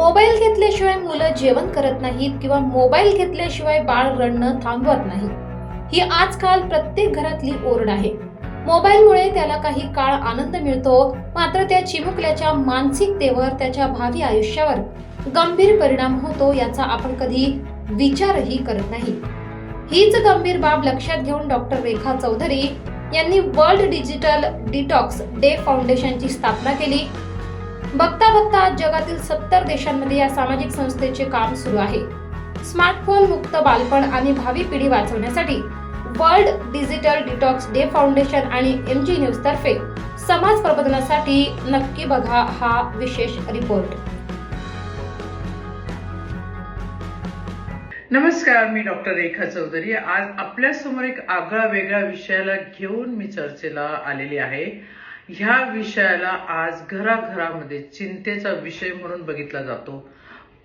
Mobile घेतल्याशिवाय मुलं जेवण करत नाहीत किंवा मोबाईल घेतल्याशिवाय बाळ रडणं थांबवत नाही ही आजकाल प्रत्येक घरातली ओरड आहे. मोबाईलमुळे त्याला काही काळ आनंद मिळतो मात्र त्या चिमुकल्याच्या मानसिकतेवर त्याच्या भावी आयुष्यावर गंभीर परिणाम होतो याचा आपण कधी विचारही करत नाही. हीच गंभीर बाब लक्षात घेऊन डॉक्टर रेखा चौधरी यांनी वर्ल्ड डिजिटल डिटॉक्स डे फाउंडेशनची स्थापना केली. बघता बघता आज जगातील सत्तर देशांमध्ये या सामाजिक संस्थेचे काम सुरू आहे. स्मार्टफोन मुक्त बालपण आणि भावी पिढी वाचवण्यासाठी world digital detox day foundation आणि एम जी न्यूज तर्फे समाज प्रबोधनासाठी नक्की बघा हा विशेष रिपोर्ट. नमस्कार मी डॉक्टर रेखा चौधरी. आज आपल्यासमोर एक आगळा वेगळा विषयाला घेऊन मी चर्चेला आलेली आहे. ह्या विषयाला आज घराघरामध्ये चिंतेचा विषय म्हणून बघितला जातो.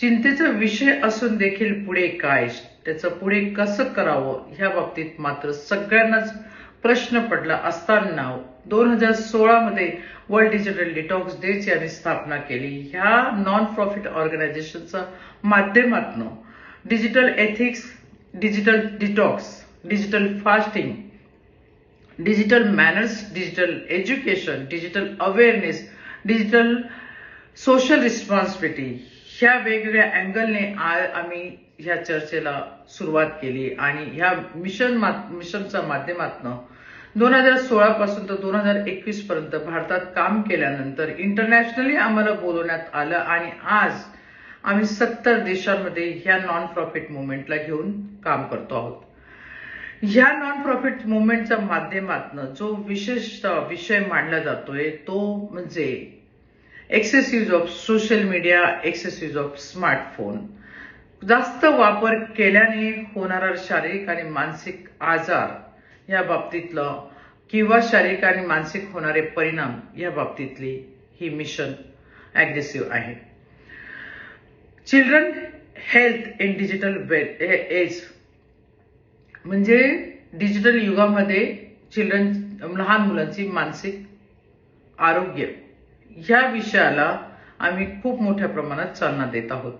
चिंतेचा विषय असून देखील पुढे काय त्याचं पुढे कसं करावं ह्या बाबतीत मात्र सगळ्यांनाच प्रश्न पडला असताना दोन हजार सोळामध्ये वर्ल्ड डिजिटल डिटॉक्स डेची आम्ही स्थापना केली. ह्या नॉन प्रॉफिट ऑर्गनायझेशनच्या माध्यमातून digital ethics digital detox digital fasting digital manners digital education digital awareness digital social responsibility. ह्या वेगवेगळ्या अँगलने आज आम्ही ह्या चर्चेला सुरुवात केली आणि ह्या मिशन मिशनच्या माध्यमातून दोन हजार सोळा पासून तर दोन हजार एकवीस पर्यंत भारतात काम केल्यानंतर इंटरनॅशनली आम्हाला बोलवण्यात आलं आणि आज आम्ही सत्तर देशांमध्ये ह्या नॉन प्रॉफिट मुवमेंटला घेऊन काम करतो आहोत. ह्या नॉन प्रॉफिट मुवमेंटच्या माध्यमातून जो विशेष विषय मांडला जातोय तो म्हणजे excess use of social media excess use of smartphone जास्त वापर केल्याने होणारा शारीरिक आणि मानसिक आजार या बाबतीतलं किंवा शारीरिक आणि मानसिक होणारे परिणाम या बाबतीतली ही मिशन अग्रेसिव्ह आहे. Children health in digital age म्हणजे डिजिटल युगामध्ये चिल्ड्रन लहान मुलांची मानसिक आरोग्य ह्या विषयाला आम्ही खूप मोठ्या प्रमाणात चालना देत आहोत.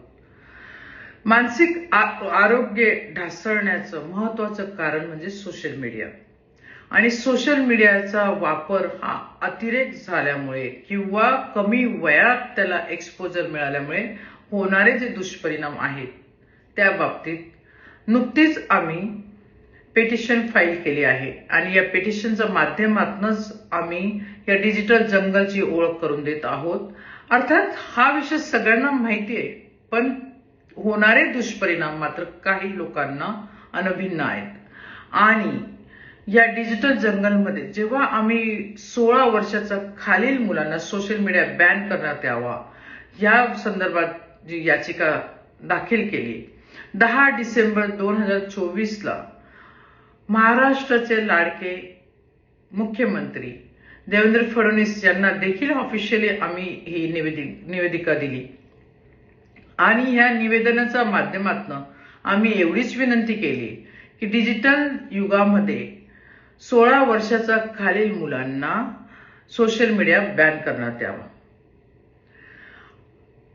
मानसिक आरोग्य ढासळण्याचं महत्वाचं कारण म्हणजे सोशल मीडिया आणि सोशल मीडियाचा वापर हा अतिरेक झाल्यामुळे किंवा कमी वयात त्याला एक्सपोजर मिळाल्यामुळे होणारे जे दुष्परिणाम आहेत त्या बाबतीत नुकतीच आम्ही पेटिशन फाईल केली आहे. आणि या पेटिशनच्या माध्यमातूनच आम्ही या डिजिटल जंगलची ओळख करून देत आहोत. अर्थात हा विषय सगळ्यांना माहिती आहे पण होणारे दुष्परिणाम मात्र काही लोकांना अनभिन्न आहेत. आणि या डिजिटल जंगलमध्ये जेव्हा आम्ही सोळा वर्षाच्या खालील मुलांना सोशल मीडिया बॅन करण्यात यावा या संदर्भात जी याचिका दाखल केली दहा डिसेंबर दोन हजार चोवीसला महाराष्ट्राचे लाडके मुख्यमंत्री देवेंद्र फडणवीस यांना देखील ऑफिशियली आम्ही ही निवेदिका दिली. आणि ह्या निवेदनाच्या माध्यमातून आम्ही एवढीच विनंती केली की डिजिटल युगामध्ये सोळा वर्षाच्या खालील मुलांना सोशल मीडिया बॅन करण्यात यावा.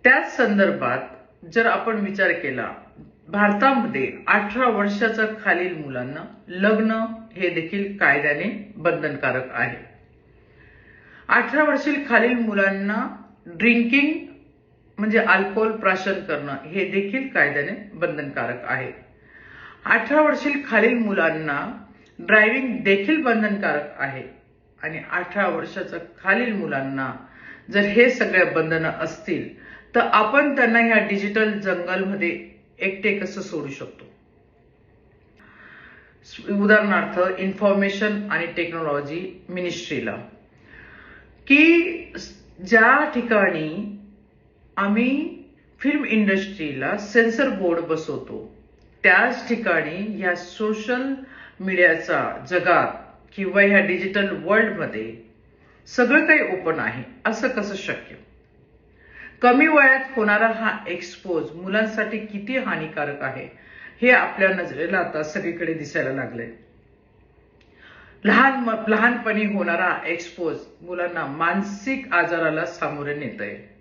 त्याच संदर्भात जर आपण विचार केला भारतामध्ये अठरा वर्षाच्या खालील मुलांना लग्न हे देखील कायद्याने बंधनकारक आहे. अठरा वर्षील खालील मुलांना ड्रिंकिंग म्हणजे अल्कोहोल प्राशन करणं हे देखील कायद्याने बंधनकारक आहे. अठरा वर्षील खालील मुलांना ड्रायव्हिंग देखील बंधनकारक आहे. आणि अठरा वर्षाच्या खालील मुलांना जर हे सगळ्या बंधनं असतील तर आपण त्यांना ह्या डिजिटल जंगलमध्ये एकटे कसं सोडू शकतो? उदाहरणार्थ इन्फॉर्मेशन आणि टेक्नॉलॉजी मिनिस्ट्रीला की ज्या ठिकाणी आम्ही फिल्म इंडस्ट्रीला सेन्सर बोर्ड बसवतो त्याच ठिकाणी ह्या सोशल मीडियाचा जगात किंवा ह्या डिजिटल वर्ल्डमध्ये सगळं काही ओपन आहे असं कसं शक्य? कमी वयात होणारा हा एक्सपोज मुलांसाठी किती हानिकारक आहे हे आपल्या नजरेला आता सगळीकडे दिसायला लागले लहान लहानपणी होणारा एक्सपोज मुलांना मानसिक आजाराला सामोरे नेत आहे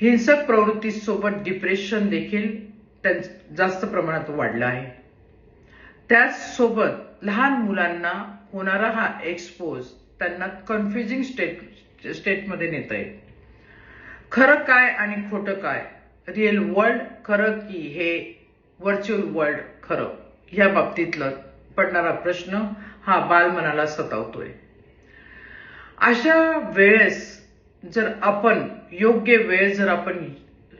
हिंसक प्रवृत्तीसोबत डिप्रेशन देखील त्यां- जास्त प्रमाणात वाढलं आहे. त्याचसोबत लहान मुलांना होणारा हा एक्सपोज त्यांना कन्फ्युजिंग स्टेट स्टेटमध्ये नेत आहे खरं काय आणि खोटं काय? रिअल वर्ल्ड खरं की हे व्हर्च्युअल वर्ल्ड खरं? या बाबतीतलं पडणारा प्रश्न हा बालमनाला सतावतोय. अशा वेळेस जर आपण योग्य वेळ जर आपण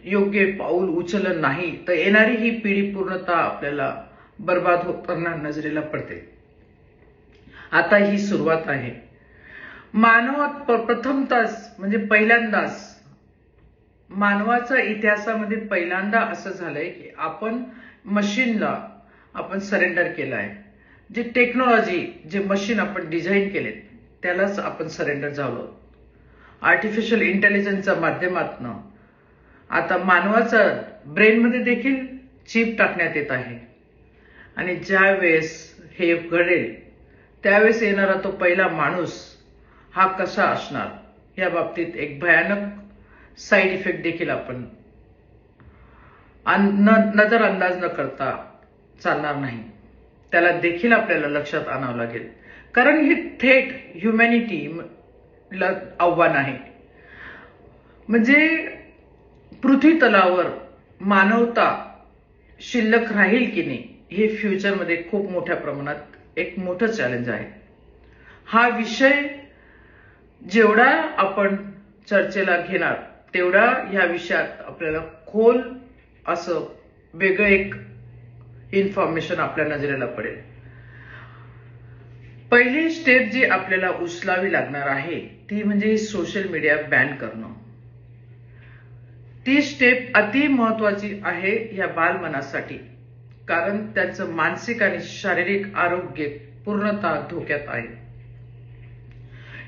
योग्य पाऊल उचललं नाही तर येणारी ही पिढी पूर्णतः आपल्याला बर्बाद होताना नजरेला पडते. आता ही सुरुवात आहे. मानवात प- प्रथमताच म्हणजे पहिल्यांदाच मानवाचा इतिहासामध्ये पहिल्यांदा असं झालंय की आपण मशीनला आपण सरेंडर केलं आहे जे टेक्नॉलॉजी जे मशीन आपण डिझाईन केलेत त्यालाच आपण सरेंडर झालो. आर्टिफिशियल इंटेलिजन्सच्या माध्यमातनं. आता मानवाचा ब्रेनमध्ये देखील चिप टाकण्यात येत आहे. आणि ज्या वेळेस हे घडेल त्यावेळेस येणारा तो पहिला माणूस हा कसा असणार? या बाबतीत एक भयानक साईड इफेक्ट देखील आपण नजर न- नजरअंदाज न करता चालणार नाही. त्याला देखील आपल्याला लक्षात आणावं लागेल. कारण हे थेट ह्युमॅनिटी ला आव्हान आहे. म्हणजे पृथ्वी तलावर मानवता शिल्लक राहील की नाही हे फ्युचरमध्ये खूप मोठ्या प्रमाणात एक मोठं चॅलेंज आहे. हा विषय जेवढा आपण चर्चेला घेणार तेवढा ह्या विषयात आपल्याला खोल असं वेगळं एक इन्फॉर्मेशन आपल्या नजरेला पडेल. पहिली स्टेप जी आपल्याला उचलावी लागणार आहे ती म्हणजे सोशल मीडिया बॅन करणं. ती स्टेप अति महत्वाची आहे या बालमनासाठी कारण त्याचं मानसिक आणि शारीरिक आरोग्य पूर्णतः धोक्यात आहे.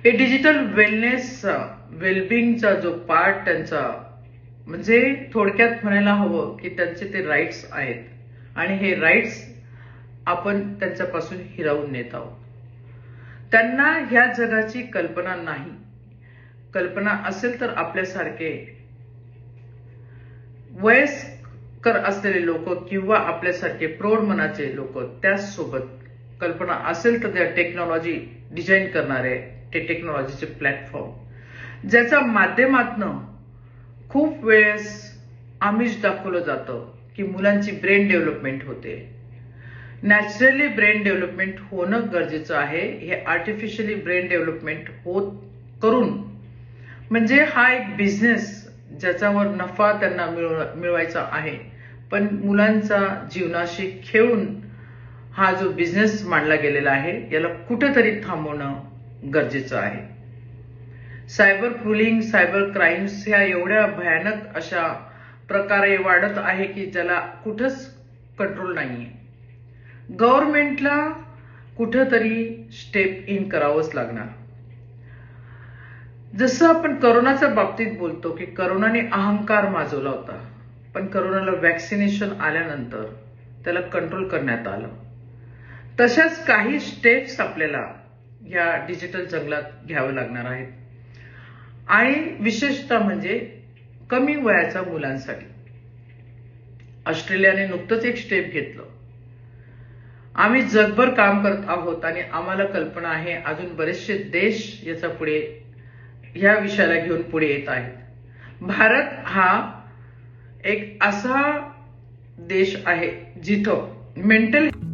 हे डिजिटल वेलनेस वेलबिंगचा जो पार्ट त्यांचा म्हणजे थोडक्यात म्हणायला हवं की त्यांचे ते राईट्स आहेत. आणि हे राईट्स आपण त्यांच्यापासून हिरावून नेत आहोत. त्यांना ह्या जगाची कल्पना नाही. कल्पना असेल तर आपल्यासारखे वयस्कर असलेले लोक किंवा आपल्यासारखे प्रौढ मनाचे लोक त्याचसोबत कल्पना असेल तर त्या टेक्नॉलॉजी डिझाईन करणारे ते टेक्नॉलॉजीचे प्लॅटफॉर्म ज्याच्या माध्यमातनं खूप वेळेस आमिष दाखवलं जातं की मुलांची ब्रेन डेव्हलपमेंट होते. नॅचरली ब्रेन डेव्हलपमेंट होणं गरजेचं आहे. हे आर्टिफिशियली ब्रेन डेव्हलपमेंट होत करून. म्हणजे हा एक बिझनेस ज्याच्यावर नफा त्यांना मिळवायचा आहे. पण मुलांचा जीवनाशी खेळून हा जो बिझनेस मांडला गेलेला आहे याला कुठेतरी थांबवणं गरजेचं आहे. सायबर पुलिंग सायबर क्राईम्स ह्या एवढ्या भयानक अशा प्रकारे वाढत आहे की ज्याला कुठंच कंट्रोल नाहीये. गव्हर्नमेंटला कुठंतरी स्टेप इन करावंच लागणार. जसं आपण करोनाच्या बाबतीत बोलतो की करोनाने अहंकार माजवला होता पण करोनाला वॅक्सिनेशन आल्यानंतर त्याला कंट्रोल करण्यात आलं. तशाच काही स्टेप्स आपल्याला या डिजिटल जंगलात घ्यावं लागणार आहेत. आणि विशेषतः म्हणजे कमी वयाच्या मुलांसाठी. ऑस्ट्रेलियाने नुकतंच एक स्टेप घेतलं. आम्ही जगभर काम करत आहोत आणि आम्हाला कल्पना आहे अजून बरेचसे देश याचा पुढे ह्या विषयाला घेऊन पुढे येत आहेत. भारत हा एक असा देश आहे जिथं मेंटल